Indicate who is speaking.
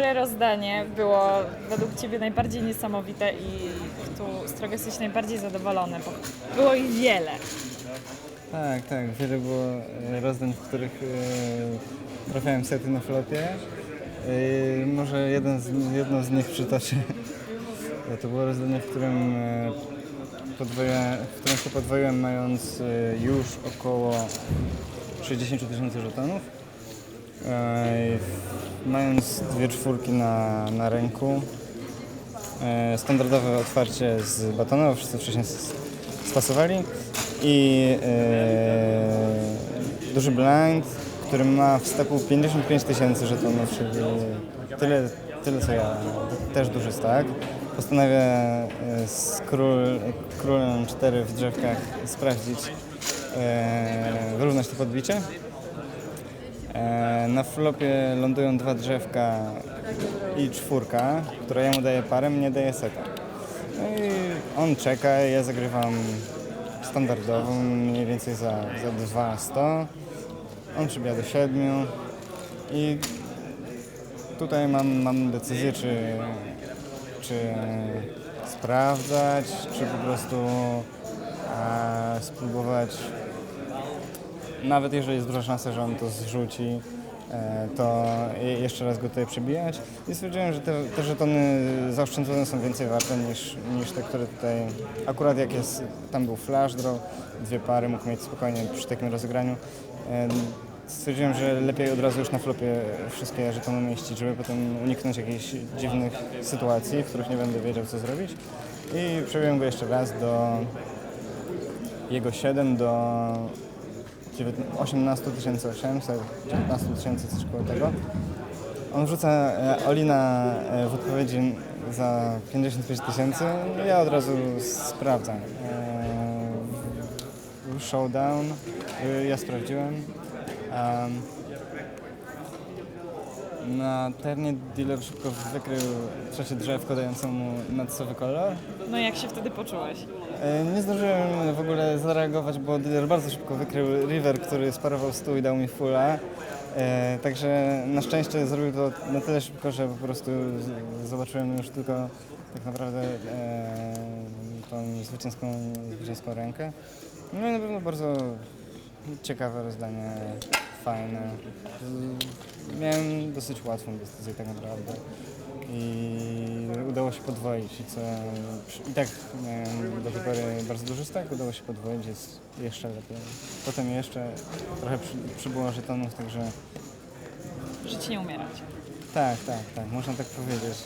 Speaker 1: które rozdanie było według Ciebie najbardziej niesamowite i tu, z którego jesteś najbardziej zadowolony? Bo było ich wiele.
Speaker 2: Tak, tak. Wiele było e, rozdań, w których e, trafiałem sety na flopie. E, może jeden z, jedno z nich przytoczę. To było rozdanie, w którym, e, podwoja, w którym się podwoiłem mając e, już około 60 tysięcy żetonów. E, Mając dwie czwórki na, na ręku. E, Standardowe otwarcie z batona, wszyscy wcześniej s- spasowali. I e, duży blind, który ma w stepu 55 tysięcy żetonów, czyli tyle, tyle co ja. Też duży stack. Postanowię e, z król, królem 4 w drzewkach sprawdzić, e, wyrównać to podbicie. E, Na flopie lądują dwa drzewka i czwórka, która jemu daje parę, mnie daje seta. No i on czeka, ja zagrywam standardową, mniej więcej za, za 200. On przybija do 7 i tutaj mam, mam decyzję, czy, czy sprawdzać, czy po prostu e, spróbować nawet jeżeli jest duża szansa, że on to zrzuci, e, to je- jeszcze raz go tutaj przebijać. I stwierdziłem, że te, te żetony zaoszczędzone są więcej warte niż, niż te, które tutaj... Akurat jak jest, tam był flash draw, dwie pary, mógł mieć spokojnie przy takim rozegraniu. E, Stwierdziłem, że lepiej od razu już na flopie wszystkie żetony umieścić, żeby potem uniknąć jakichś dziwnych sytuacji, w których nie będę wiedział co zrobić. I przebiłem go jeszcze raz do jego 7 do 18 800, 19 tysięcy, coś koło tego. On wrzuca e, Olina e, w odpowiedzi za 55 tysięcy, ja od razu sprawdzam. E, Showdown, ja sprawdziłem. Na ternie dealer szybko wykrył trzecie drzewko dające mu nadsowy kolor.
Speaker 1: No jak się wtedy poczułeś?
Speaker 2: E, Nie zdążyłem w ogóle zareagować, bo dealer bardzo szybko wykrył river, który sparował stół i dał mi fulla. E, także na szczęście zrobił to na tyle szybko, że po prostu z- zobaczyłem już tylko tak naprawdę e, tą zwycięską, zwycięską rękę. No i na pewno bardzo ciekawe rozdanie, fajne. Miałem dosyć łatwą decyzję tak naprawdę i udało się podwoić i co i tak miałem do tej pory bardzo duży stack, udało się podwoić, jest jeszcze lepiej. Potem jeszcze trochę przy, przybyło żetonów, także
Speaker 1: Żyć nie umierać.
Speaker 2: tak, tak, tak, można tak powiedzieć.